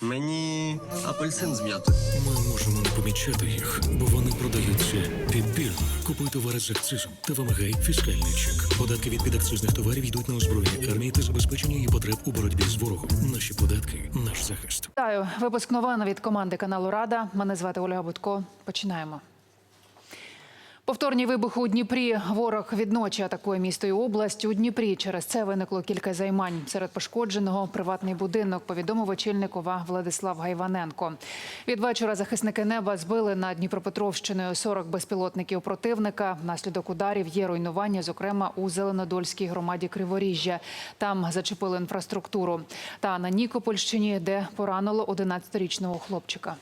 Мені апельсин з м'ятою. Ми можемо не помічати їх, бо вони продаються підбірно. Купуй товари з акцизом та вимагай фіскальний чек. Податки від підакцизних товарів йдуть на озброєння армії та забезпечення її потреб у боротьбі з ворогом. Наші податки наш захист. Вітаю. Випуск новин від команди каналу Рада. Мене звати Ольга Будко. Починаємо. Повторні вибухи у Дніпрі. Ворог відночі атакує місто і область. У Дніпрі через це виникло кілька займань. Серед пошкодженого приватний будинок, повідомив очільник ОВА Владислав Гайваненко. Від вечора захисники неба збили над Дніпропетровщиною 40 безпілотників противника. Внаслідок ударів є руйнування, зокрема у Зеленодольській громаді Криворіжжя. Там зачепили інфраструктуру. Та на Нікопольщині, де поранило 11-річного хлопчика.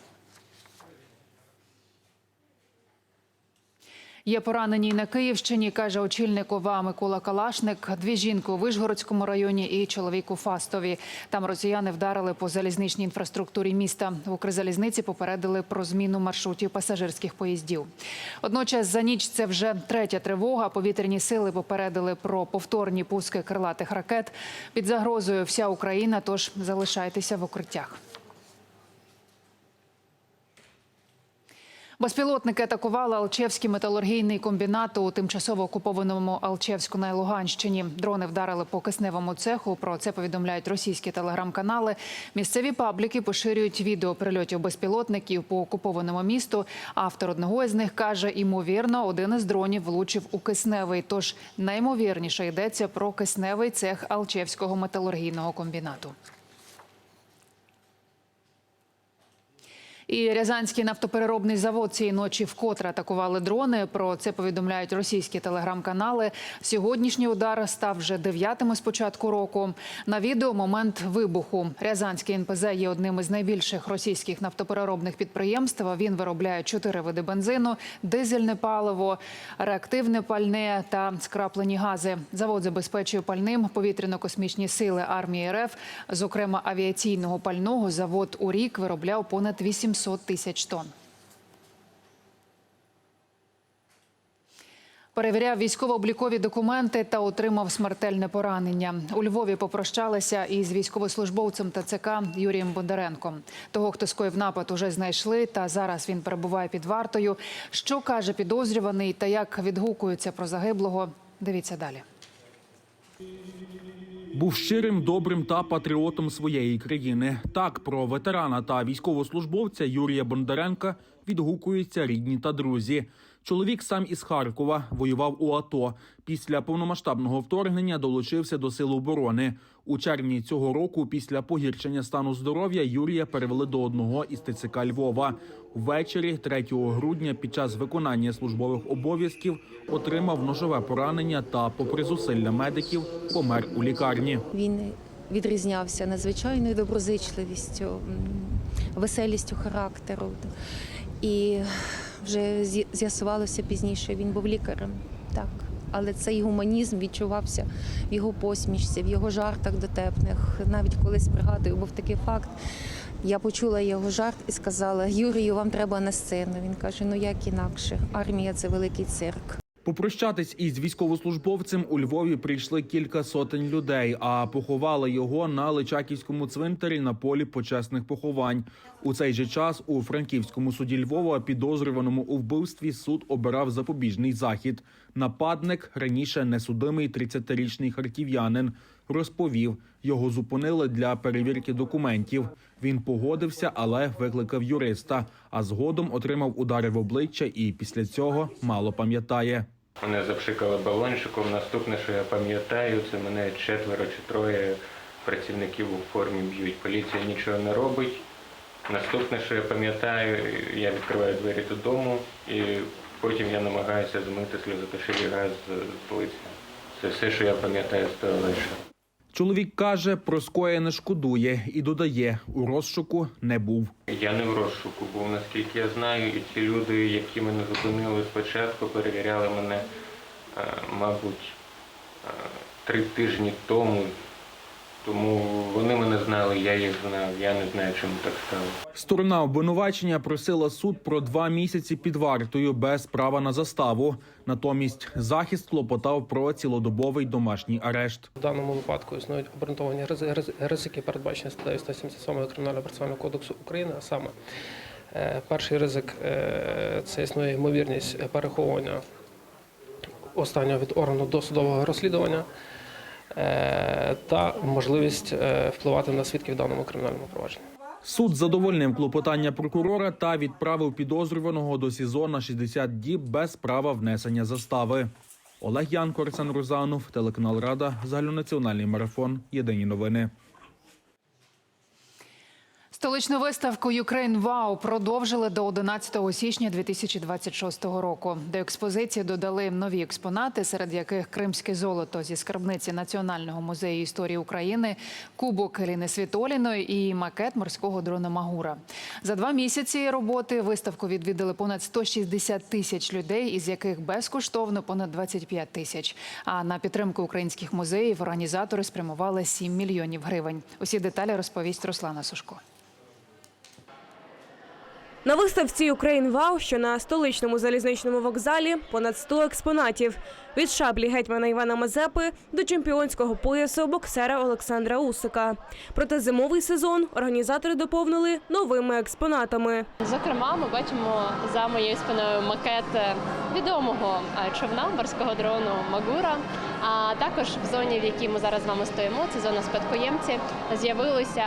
Є поранені на Київщині, каже очільник ОВА Микола Калашник. Дві жінки у Вишгородському районі і чоловік у Фастові. Там росіяни вдарили по залізничній інфраструктурі міста. В Укрзалізниці попередили про зміну маршрутів пасажирських поїздів. Одночас за ніч це вже третя тривога. Повітряні сили попередили про повторні пуски крилатих ракет. Під загрозою вся Україна, тож залишайтеся в укриттях. Безпілотники атакували Алчевський металургійний комбінат у тимчасово окупованому Алчевську на Луганщині. Дрони вдарили по кисневому цеху. Про це повідомляють російські телеграм-канали. Місцеві пабліки поширюють відео прильотів безпілотників по окупованому місту. Автор одного із них каже, ймовірно, один із дронів влучив у кисневий. Тож наймовірніше йдеться про кисневий цех Алчевського металургійного комбінату. І Рязанський нафтопереробний завод цієї ночі вкотре атакували дрони. Про це повідомляють російські телеграм-канали. Сьогоднішній удар став вже дев'ятим з початку року. На відео момент вибуху. Рязанський НПЗ є одним із найбільших російських нафтопереробних підприємств. Він виробляє чотири види бензину, дизельне паливо, реактивне пальне та скраплені гази. Завод забезпечує пальним повітряно-космічні сили армії РФ. Зокрема, авіаційного пального завод у рік виробляв понад 800 тисяч тонн. Перевіряв військово-облікові документи та отримав смертельне поранення. У Львові попрощалися із військовослужбовцем ТЦК Юрієм Бондаренком. Того, хто скоїв напад, уже знайшли, та зараз він перебуває під вартою. Що каже підозрюваний та як відгукується про загиблого? Дивіться далі. Був щирим, добрим та патріотом своєї країни. Так про ветерана та військовослужбовця Юрія Бондаренка відгукуються рідні та друзі. Чоловік сам із Харкова воював у АТО. Після повномасштабного вторгнення долучився до сил оборони. У червні цього року, після погіршення стану здоров'я, Юрія перевели до одного із ТЦК Львова. Ввечері 3 грудня, під час виконання службових обов'язків, отримав ножове поранення та, попри зусилля медиків, помер у лікарні. Він відрізнявся надзвичайною доброзичливістю, веселістю характеру. І вже з'ясувалося пізніше, він був лікарем. Так. Але цей гуманізм відчувався в його посмішці, в його жартах дотепних. Навіть колись пригадую, був такий факт. Я почула його жарт і сказала: Юрію, вам треба на сцену. Він каже: Ну як інакше? Армія це великий цирк. Попрощатись із військовослужбовцем у Львові прийшли кілька сотень людей, а поховали його на Личаківському цвинтарі на полі почесних поховань. У цей же час у Франківському суді Львова підозрюваному у вбивстві суд обирав запобіжний захід. Нападник раніше несудимий 30-річний харків'янин розповів, його зупинили для перевірки документів. Він погодився, але викликав юриста. А згодом отримав удари в обличчя і після цього мало пам'ятає. Мене запшикали балончиком. Наступне, що я пам'ятаю, це мене четверо чи троє працівників у формі б'ють. Поліція нічого не робить. Наступне, що я пам'ятаю, я відкриваю двері додому і потім я намагаюся змити сльозотушивий газ з лиця. Це все, що я пам'ятаю з того вечора. Чоловік каже, про скоєне шкодує і додає, у розшуку не був. Я не в розшуку був, наскільки я знаю, і ці люди, які мене зупинили спочатку, перевіряли мене, е, мабуть, е, три тижні тому Тому вони мене знали, я їх знав. Я не знаю, чому так стало. Сторона обвинувачення просила суд про два місяці під вартою без права на заставу. Натомість захист клопотав про цілодобовий домашній арешт. В даному випадку існують обґрунтовані ризи- ризи- ризики, передбачені статтею 177 Кримінального процесуального кодексу України. А саме е, перший ризик е, це існує ймовірність переховування останнього від органу досудового розслідування та можливість е, впливати на свідків в даному кримінальному провадженні. Суд задовольнив клопотання прокурора та відправив підозрюваного до СІЗО на 60 діб без права внесення застави. Олег Янко, Арсен Рузанов, телеканал Рада, загальнонаціональний марафон. Єдині новини. Столичну виставку Ukraine Wow продовжили до 11 січня 2026 року. До експозиції додали нові експонати, серед яких кримське золото зі скарбниці Національного музею історії України, кубок Еліни Світоліної і макет морського дрона Магура. За два місяці роботи виставку відвідали понад 160 тисяч людей, із яких безкоштовно понад 25 тисяч. А на підтримку українських музеїв організатори спрямували 7 мільйонів гривень. Усі деталі розповість Руслана Сушко. На виставці Ukraine Wow, що на столичному залізничному вокзалі, понад 100 експонатів. Від шаблі гетьмана Івана Мазепи до чемпіонського поясу боксера Олександра Усика. Проте зимовий сезон організатори доповнили новими експонатами. Зокрема, ми бачимо за моєю спиною макет відомого е, човна морського дрону Магура. А також в зоні, в якій ми зараз з вами стоїмо, це зона спадкоємці, з'явилися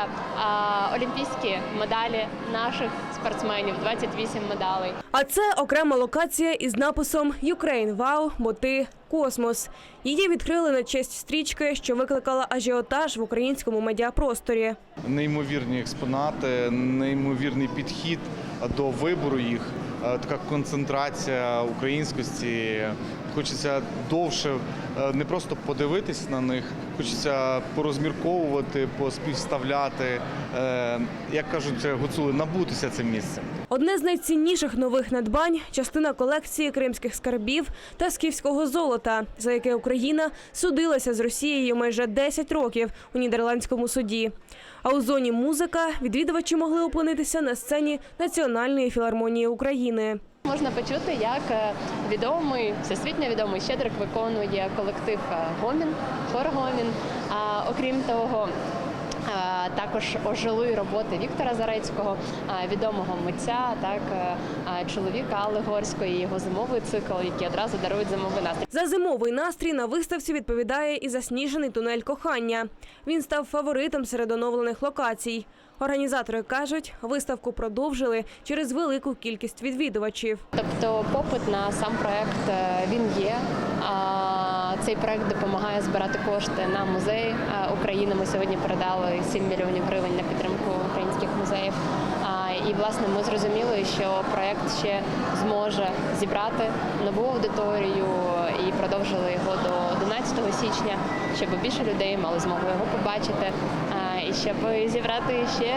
олімпійські медалі наших спортсменів 28 медалей. А це окрема локація із написом Ukraine Wow, бо ти космос. Її відкрили на честь стрічки, що викликала ажіотаж в українському медіапросторі. неймовірні експонати, неймовірний підхід до вибору їх, е, така концентрація українськості. Хочеться довше е, не просто подивитись на них, хочеться порозмірковувати, поспівставляти, е, як кажуть гуцули, набутися цим місцем. Одне з найцінніших нових надбань частина колекції кримських скарбів та скіфського золота, за яке Україна судилася з Росією майже 10 років у нідерландському суді. А у зоні музика відвідувачі могли опинитися на сцені Національної філармонії України. Можна почути, як е, відомий, всесвітньо відомий Щедрик виконує колектив е, Гомін, хор Гомін. А окрім того, також ожили роботи Віктора Зарецького, е, відомого митця, так е, е, чоловіка Алли Горської, його зимовий цикл, який одразу дарують зимовий настрій. За зимовий настрій на виставці відповідає і засніжений тунель кохання. Він став фаворитом серед оновлених локацій. Організатори кажуть, виставку продовжили через велику кількість відвідувачів. Тобто попит на сам проект е, він є. Цей проект допомагає збирати кошти на музей е, України. Ми сьогодні передали 7 мільйонів гривень на підтримку українських музеїв. І власне ми зрозуміли, що проект ще зможе зібрати нову аудиторію і продовжили його до 11 січня, щоб більше людей мали змогу його побачити, і щоб зібрати ще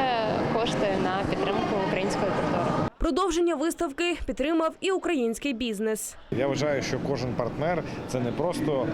кошти на підтримку української культури. Продовження виставки підтримав і український бізнес. Я вважаю, що кожен партнер це не просто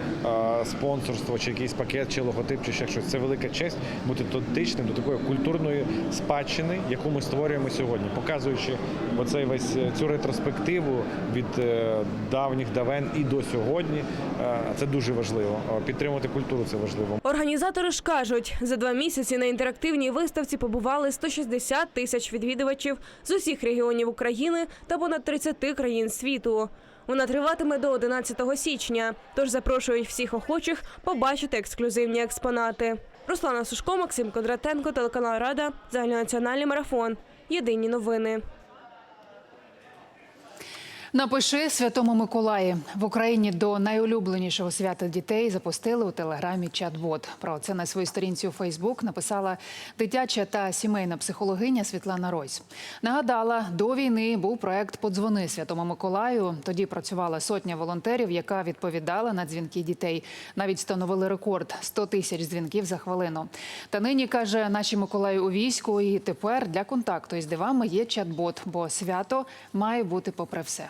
спонсорство, чи якийсь пакет, чи логотип, чи ще щось. Це велика честь бути дотичним до такої культурної спадщини, яку ми створюємо сьогодні, показуючи оцей весь е, цю ретроспективу від е, давніх давен і до сьогодні. Е, це дуже важливо. Підтримувати культуру це важливо. Організатори ж кажуть, за два місяці на інтерактивній виставці побували 160 тисяч відвідувачів з усіх регіонів України та понад 30 країн світу. Вона триватиме до 11 січня, тож запрошують всіх охочих побачити ексклюзивні експонати. Руслана Сушко, Максим Кондратенко, телеканал Рада, загальнонаціональний марафон. Єдині новини. Напиши Святому Миколаї в Україні до найулюбленішого свята дітей запустили у телеграмі чат-бот. Про це на своїй сторінці у Фейсбук написала дитяча та сімейна психологиня Світлана Ройс. Нагадала, до війни був проект Подзвони Святому Миколаю. Тоді працювала сотня волонтерів, яка відповідала на дзвінки дітей. Навіть встановили рекорд 100 тисяч дзвінків за хвилину. Та нині каже наші Миколаї у війську. І тепер для контакту із дивами є чат-бот, бо свято має бути попри все.